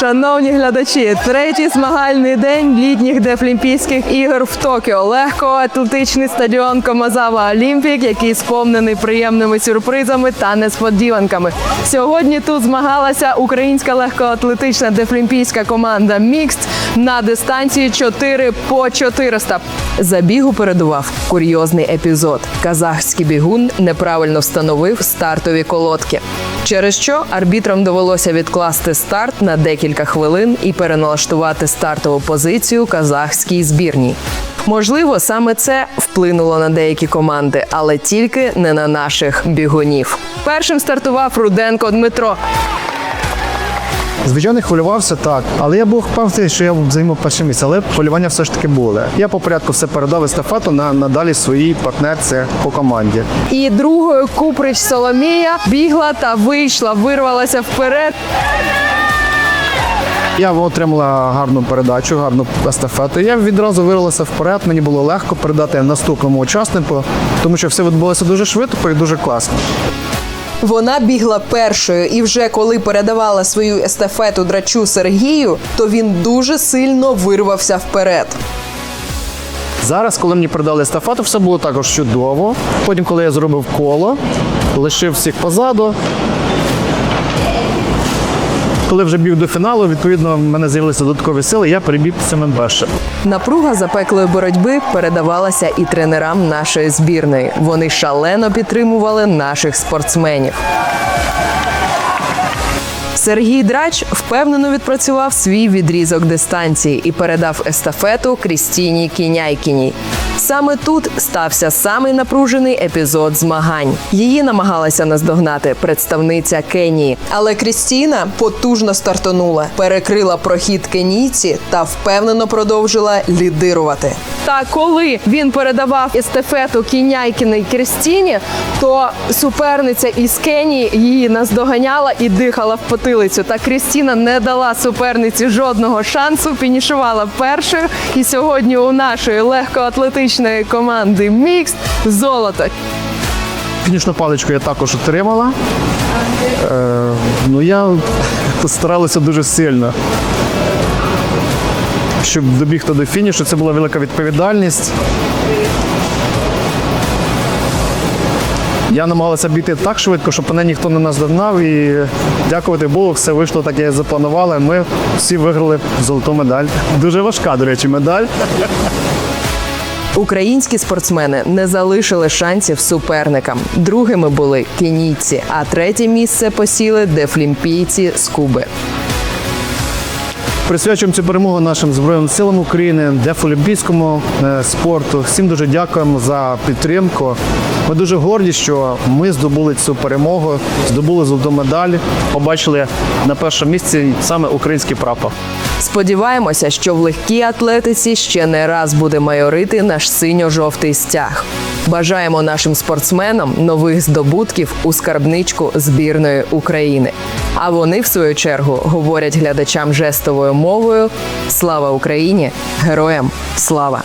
Шановні глядачі, третій змагальний день літніх Дефлімпійських ігор в Токіо. Легкоатлетичний стадіон Комазава Олімпік, який сповнений приємними сюрпризами та несподіванками. Сьогодні тут змагалася українська легкоатлетична дефлімпійська команда Мікст на дистанції 4 по 400. Забігу передував курйозний епізод. Казахський бігун неправильно встановив стартові колодки. Через що арбітрам довелося відкласти старт на декілька хвилин і переналаштувати стартову позицію казахській збірній. Можливо, саме це вплинуло на деякі команди, але тільки не на наших бігунів. Першим стартував Руденко Дмитро. Звичайно, хвилювався так, але я був впевнений, що я займу перше місце. Але полювання все ж таки були. Я по порядку все передав естафету на надалі своїй партнерці по команді. І другою Куприч Соломія бігла та вийшла, вирвалася вперед. Я отримала гарну передачу, гарну естафету. Я відразу вирвалася вперед. Мені було легко передати наступному учаснику, тому що все відбулося дуже швидко і дуже класно. Вона бігла першою, і вже коли передавала свою естафету драчу Сергію, то він дуже сильно вирвався вперед. Зараз, коли мені передали естафету, все було також чудово. Потім, коли я зробив коло, лишив всіх позаду. Коли вже біг до фіналу, відповідно, в мене з'явилися додаткові сили, я перебіг самим першим. Напруга запеклої боротьби передавалася і тренерам нашої збірної. Вони шалено підтримували наших спортсменів. Сергій Драч впевнено відпрацював свій відрізок дистанції і передав естафету Крістіні Кіняйкіній. Саме тут стався самий напружений епізод змагань. Її намагалася наздогнати представниця Кенії. Але Крістіна потужно стартонула, перекрила прохід кенійці та впевнено продовжила лідирувати. Та коли він передавав естафету Кіняйкіній Крістіні, то суперниця із Кенії її наздоганяла і дихала в потилицю. Та Крістіна не дала суперниці жодного шансу, фінішувала першою. І сьогодні у нашої легкоатлетичної команди Мікс золото. Фінішну паличку я також отримала. Е, ну я старалася дуже сильно. Щоб добігти до фінішу, це була велика відповідальність. Я намагалася бігти так швидко, щоб мене ніхто не наздогнав. І дякувати Богу, все вийшло так, як я запланувала. Ми всі виграли золоту медаль. Дуже важка, до речі, медаль. Українські спортсмени не залишили шансів суперникам. Другими були кенійці, а третє місце посіли дефлімпійці з Куби. Присвячуємо цю перемогу нашим Збройним силам України, дефолімпійському е, спорту. Всім дуже дякуємо за підтримку. Ми дуже горді, що ми здобули цю перемогу, здобули золоту медаль. Побачили на першому місці саме український прапор. Сподіваємося, що в легкій атлетиці ще не раз буде майорити наш синьо-жовтий стяг. Бажаємо нашим спортсменам нових здобутків у скарбничку збірної України. А вони, в свою чергу, говорять глядачам жестовою мовою: Слава Україні! Героям слава!